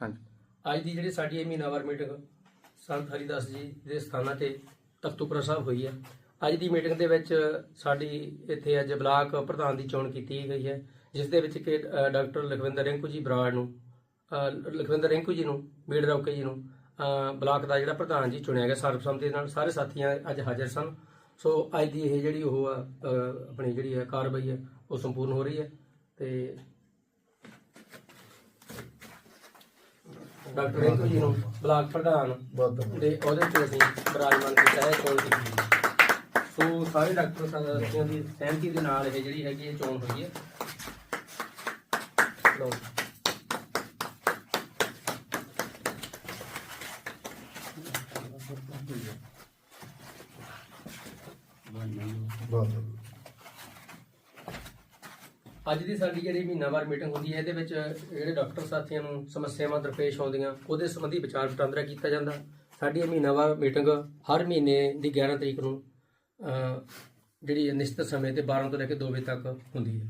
ਹਾਂਜੀ। ਅੱਜ ਦੀ ਜਿਹੜੀ ਸਾਡੀ ਇਹ ਮਹੀਨਾਵਾਰ ਮੀਟਿੰਗ ਸੰਤ ਹਰੀਦਾਸ ਜੀ ਦੇ ਸਥਾਨਾਂ ਤੇ ਤਖਤੂਪੁਰਾ ਸਾਹਿਬ ਹੋਈ ਹੈ। ਅੱਜ ਦੀ ਮੀਟਿੰਗ ਦੇ ਵਿੱਚ ਸਾਡੀ ਇੱਥੇ ਅੱਜ ਬਲਾਕ ਪ੍ਰਧਾਨ ਦੀ ਚੋਣ ਕੀਤੀ ਗਈ ਹੈ ਜਿਸ ਦੇ ਵਿੱਚ ਕਿ ਡਾਕਟਰ ਲਖਵਿੰਦਰ ਰਿੰਕੂ ਜੀ ਬਰਾੜ ਨੂੰ ਲਖਵਿੰਦਰ ਰਿੰਕੂ ਜੀ ਨੂੰ ਬੀੜ ਰੌਕੇ ਜੀ ਨੂੰ ਬਲਾਕ ਦਾ ਜਿਹੜਾ ਪ੍ਰਧਾਨ ਜੀ ਚੁਣਿਆ ਗਿਆ ਸਰਬਸੰਮਤੀ ਨਾਲ ਸਾਰੇ ਸਾਥੀਆਂ ਅੱਜ ਹਾਜ਼ਰ ਸਨ। ਸੋ ਅੱਜ ਦੀ ਇਹ ਜਿਹੜੀ ਉਹ ਆ, ਆਪਣੀ ਜਿਹੜੀ ਹੈ ਕਾਰਵਾਈ ਹੈ ਉਹ ਸੰਪੂਰਨ ਹੋ ਰਹੀ ਹੈ ਤੇ ਡਾਕਟਰ ਰਿੰਕੂ ਜੀ ਨੂੰ ਬਲਾਕ ਪ੍ਰਧਾਨ ਦੇ ਅਹੁਦੇ ਤੇ ਅਸੀਂ ਬਰਾਜਮਾਨ ਕੀਤਾ ਹੈ ਚੋਣ ਕੀਤੀ ਹੈ। ਸੋ ਸਾਰੇ ਡਾਕਟਰ ਸਾਥੀਆਂ ਦੀ ਸਹਿਮਤੀ ਦੇ ਨਾਲ ਇਹ ਜਿਹੜੀ ਹੈਗੀ ਇਹ ਚੋਣ ਹੋਈ ਹੈ। ਲਓ ਅੱਜ ਦੀ ਸਾਡੀ ਜਿਹੜੀ ਮਹੀਨਾਵਾਰ ਮੀਟਿੰਗ ਹੁੰਦੀ ਹੈ, ਇਹਦੇ ਵਿੱਚ ਜਿਹੜੇ ਡਾਕਟਰ ਸਾਥੀਆਂ ਨੂੰ ਸਮੱਸਿਆਵਾਂ ਦਰਪੇਸ਼ ਆਉਂਦੀਆਂ, ਉਹਦੇ ਸੰਬੰਧੀ ਵਿਚਾਰ ਵਟਾਂਦਰਾ ਕੀਤਾ ਜਾਂਦਾ। ਸਾਡੀ ਇਹ ਮਹੀਨਾਵਾਰ ਮੀਟਿੰਗ ਹਰ ਮਹੀਨੇ ਦੀ 11 ਤਰੀਕ ਨੂੰ ਜਿਹੜੀ ਨਿਸ਼ਚਿਤ ਸਮੇਂ ਤੇ 12 ਤੋਂ ਲੈ ਕੇ 2 ਵਜੇ ਤੱਕ ਹੁੰਦੀ ਹੈ।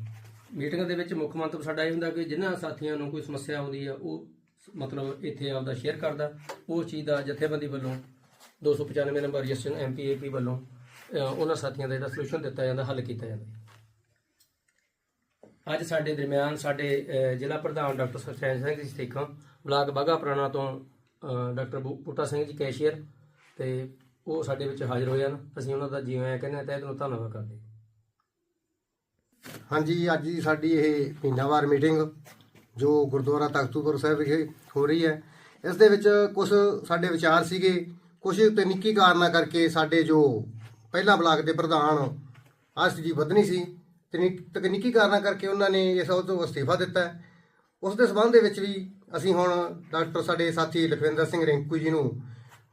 ਮੀਟਿੰਗ ਦੇ ਵਿੱਚ ਮੁੱਖ ਮੰਤਵ ਸਾਡਾ ਇਹ ਹੁੰਦਾ ਕਿ ਜਿਨ੍ਹਾਂ ਸਾਥੀਆਂ ਨੂੰ ਕੋਈ ਸਮੱਸਿਆ ਆਉਂਦੀ ਹੈ, ਉਹ ਮਤਲਬ ਇੱਥੇ ਆਪਦਾ ਸ਼ੇਅਰ ਕਰਦਾ। ਉਹ ਚੀਜ਼ ਦਾ ਜਥੇਬੰਦੀ ਵੱਲੋਂ 295 ਨੰਬਰ ਰਜਿਸਟਰ ਐਮਪੀਏਪੀ ਵੱਲੋਂ ਉਹਨਾਂ ਸਾਥੀਆਂ ਦਾ ਜਿਹੜਾ ਸੋਲੂਸ਼ਨ ਦਿੱਤਾ ਜਾਂਦਾ, ਹੱਲ ਕੀਤਾ ਜਾਂਦਾ। ਅੱਜ ਸਾਡੇ ਦਰਮਿਆਨ ਸਾਡੇ ਜ਼ਿਲ੍ਹਾ ਪ੍ਰਧਾਨ ਡਾਕਟਰ ਸੁਖਚੈਨ ਸਿੰਘ ਜੀ ਸੇਖਾਂ, ਬਲਾਕ ਬਾਗਾ ਪੁਰਾਣਾ ਤੋਂ ਡਾਕਟਰ ਬੂ- ਬੂਟਾ ਸਿੰਘ ਜੀ ਕੈਸ਼ੀਅਰ, ਤੇ ਉਹ ਸਾਡੇ ਵਿੱਚ ਹਾਜ਼ਰ ਹੋਏ ਹਨ। ਅਸੀਂ ਉਹਨਾਂ ਦਾ ਜਿਵੇਂ ਕਹਿੰਦੇ ਹਾਂ, ਤਹਿ ਦਿਲੋਂ ਧੰਨਵਾਦ ਕਰਦੇ ਹਾਂਜੀ, ਅੱਜ ਦੀ ਸਾਡੀ ਇਹ ਮਹੀਨਾਵਾਰ ਮੀਟਿੰਗ, ਜੋ ਗੁਰਦੁਆਰਾ ਤਖਤੂਪੁਰ ਸਾਹਿਬ ਵਿਖੇ ਹੋ ਰਹੀ ਹੈ। ਇਸ ਦੇ ਵਿੱਚ ਕੁਝ ਸਾਡੇ ਵਿਚਾਰ ਸੀਗੇ ਕੁਝ ਤਕਨੀਕੀ ਕਾਰਨਾਂ ਕਰਕੇ ਸਾਡੇ ਜੋ ਪਹਿਲਾਂ ਬਲਾਕ ਦੇ ਪ੍ਰਧਾਨ ਆਸ ਜੀ ਵਧਨੀ ਸੀ ਤਕਨੀ- ਤਕਨੀਕੀ ਕਾਰਨਾਂ ਕਰਕੇ ਉਹਨਾਂ ਨੇ ਇਸ ਅਹੁਦੇ ਤੋਂ ਅਸਤੀਫਾ ਦਿੱਤਾ ਹੈ। ਉਸ ਦੇ ਸਬੰਧ ਦੇ ਵਿੱਚ ਵੀ ਅਸੀਂ ਹੁਣ ਡਾਕਟਰ ਸਾਡੇ ਸਾਥੀ ਲਖਵਿੰਦਰ ਸਿੰਘ ਰਿੰਕੂ ਜੀ ਨੂੰ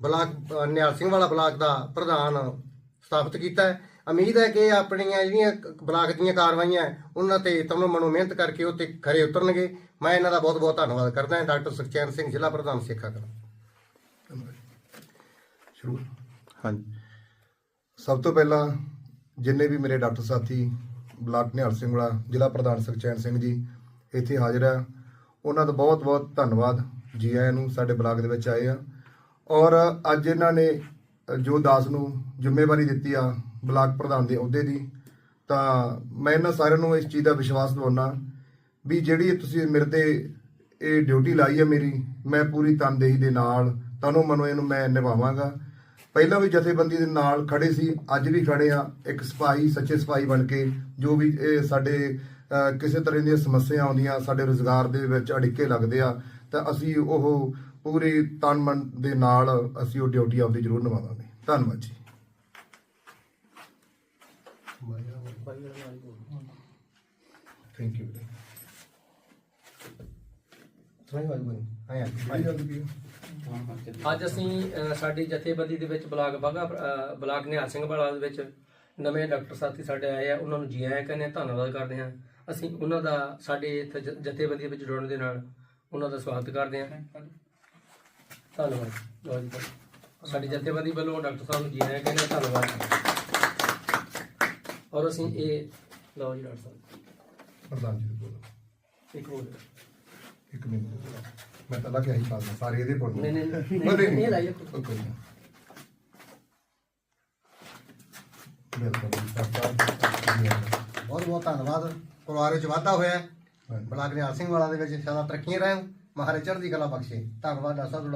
ਬਲਾਕ ਨਿਹਾਲ ਸਿੰਘ ਵਾਲਾ ਬਲਾਕ ਦਾ ਪ੍ਰਧਾਨ ਸਥਾਪਿਤ ਕੀਤਾ ਹੈ। ਉਮੀਦ ਹੈ ਕਿ ਆਪਣੀਆਂ ਜਿਹੜੀਆਂ ਬਲਾਕ ਦੀਆਂ ਕਾਰਵਾਈਆਂ ਉਹਨਾਂ ਤੇ ਤਮਨੋ ਮਨੋ ਮਿਹਨਤ ਕਰਕੇ ਉਹ ਤੇ ਖਰੇ ਉਤਰਨਗੇ। ਮੈਂ ਇਹਨਾਂ ਦਾ ਬਹੁਤ ਬਹੁਤ ਧੰਨਵਾਦ ਕਰਦਾ ਹਾਂ। ਡਾਕਟਰ ਸੁਖਚੈਨ ਸਿੰਘ ਜ਼ਿਲ੍ਹਾ ਪ੍ਰਧਾਨ ਸਿੱਖਾ ਕਲਾਂ ਸ਼ੁਰੂ। ਹਾਂਜੀ। ਸਭ ਤੋਂ ਪਹਿਲਾਂ ਜਿੰਨੇ ਵੀ ਮੇਰੇ ਡਾਕਟਰ ਸਾਥੀ ਬਲਾਕ ਨਿਹਾਲ ਸਿੰਘ ਵਾਲਾ ਜ਼ਿਲ੍ਹਾ ਪ੍ਰਧਾਨ ਸੁਖਚੈਨ ਸਿੰਘ ਜੀ ਇੱਥੇ ਹਾਜ਼ਰ ਆ। ਉਹਨਾਂ ਦਾ ਬਹੁਤ ਬਹੁਤ ਧੰਨਵਾਦ। ਜੀ ਆਇਆਂ ਨੂੰ ਸਾਡੇ ਬਲਾਕ ਦੇ ਵਿੱਚ ਆਏ ਆ। ਔਰ ਅੱਜ ਇਹਨਾਂ ਨੇ, ਜੋ ਦਾਸ ਨੂੰ ਜ਼ਿੰਮੇਵਾਰੀ ਦਿੱਤੀ ਆ ਬਲਾਕ ਪ੍ਰਧਾਨ ਦੇ ਅਹੁਦੇ ਦੀ, ਤਾਂ ਮੈਂ ਇਹਨਾਂ ਸਾਰਿਆਂ ਨੂੰ ਇਸ ਚੀਜ਼ ਦਾ ਵਿਸ਼ਵਾਸ ਦਿਵਾਉਣਾ ਵੀ ਜਿਹੜੀ ਤੁਸੀਂ ਮੇਰੇ ਤੇ ਇਹ ਡਿਊਟੀ ਲਾਈ ਹੈ ਮੇਰੀ, ਮੈਂ ਪੂਰੀ ਤਨਦੇਹੀ ਦੇ ਨਾਲ, ਤਨੋ ਮਨੋ ਇਹਨੂੰ ਮੈਂ ਨਿਭਾਵਾਂਗਾ। ਪਹਿਲਾਂ ਵੀ ਜਥੇਬੰਦੀ ਦੇ ਨਾਲ ਖੜੇ ਸੀ ਅੱਜ ਵੀ ਖੜੇ ਆ ਇੱਕ ਸਿਪਾਹੀ ਸੱਚੇ ਸਿਪਾਹੀ ਬਣ ਕੇ ਜੋ ਵੀ ਇਹ ਸਾਡੇ ਕਿਸੇ ਤਰ੍ਹਾਂ ਦੀਆਂ ਸਮੱਸਿਆ ਆਉਂਦੀਆਂ ਸਾਡੇ ਰੋਜ਼ਗਾਰ ਦੇ ਵਿੱਚ ਅੜਿੱਕੇ ਲੱਗਦੇ ਆ ਤਾਂ ਅਸੀਂ ਉਹ ਪੂਰੀ ਤਨ ਮਨ ਦੇ ਨਾਲ ਅਸੀਂ ਉਹ ਡਿਊਟੀ ਆਪਦੀ ਜ਼ਰੂਰ ਨਿਭਾਵਾਂਗੇ। ਧੰਨਵਾਦ ਜੀ। ਥੈਂਕ ਯੂ ਅੱਜ ਅਸੀਂ ਸਾਡੀ ਜਥੇਬੰਦੀ ਦੇ ਵਿੱਚ ਬਲਾਕ ਬਾਗਾ ਅਹ, ਬਲਾਕ ਨਿਹਾਲ ਸਿੰਘ ਵਾਲਾ ਦੇ ਵਿੱਚ ਨਵੇਂ ਡਾਕਟਰ ਸਾਥੀ ਸਾਡੇ ਆਏ ਆ ਉਹਨਾਂ ਨੂੰ ਜੀ ਆਇਆਂ ਕਹਿੰਦੇ ਹਾਂ ਧੰਨਵਾਦ ਕਰਦੇ ਹਾਂ। ਅਸੀਂ ਉਹਨਾਂ ਦਾ ਸਾਡੇ ਇੱਥੇ ਜ- ਜਥੇਬੰਦੀ ਵਿੱਚ ਜੁੜਨ ਦੇ ਨਾਲ ਉਹਨਾਂ ਦਾ ਸਵਾਗਤ ਕਰਦੇ ਹਾਂ। ਧੰਨਵਾਦ। ਲਓ ਜੀ ਧੰਨਵਾਦ। ਸਾਡੀ ਜਥੇਬੰਦੀ ਵੱਲੋਂ ਡਾਕਟਰ ਸਾਹਿਬ ਨੂੰ ਜੀ ਆਇਆਂ ਕਹਿੰਦੇ ਹਾਂ ਧੰਨਵਾਦ। ਔਰ ਅਸੀਂ ਇਹ ਲਓ ਜੀ ਡਾਕਟਰ ਸਾਹਿਬ। ਪ੍ਰਧਾਨ ਜੀ ਬੋਲੋ। ਇੱਕ ਹੋਰ। ਇੱਕ ਮਿੰਟ। ਮੈਂ ਤਾਂ ਲੱਗਿਆ ਹੀ ਪਾਸ ਸਾਰੇ ਇਹਦੇ ਪੜ੍ਹ ਨਹੀਂ ਨਹੀਂ ਨਹੀਂ, ਨਹੀਂ ਇਹ ਲਾਈਏ ਕੋਈ ਬਹੁਤ ਬਹੁਤ ਧੰਨਵਾਦ। ਪਰਿਵਾਰ ਵਿੱਚ ਵਾਧਾ ਹੋਇਆ। ਬਲਾਕ ਨਿਹਾਲ ਸਿੰਘ ਵਾਲਾ ਦੇ ਵਿੱਚ ਸਦਾ ਤਰੱਕੀਆਂ ਰਹਿਣ। ਮਹਾਰਾਜ ਚੜ੍ਹਦੀ ਕਲਾ ਬਖਸ਼ੇ। ਧੰਨਵਾਦ ਡਾਕਟਰ ਸਾਹਿਬ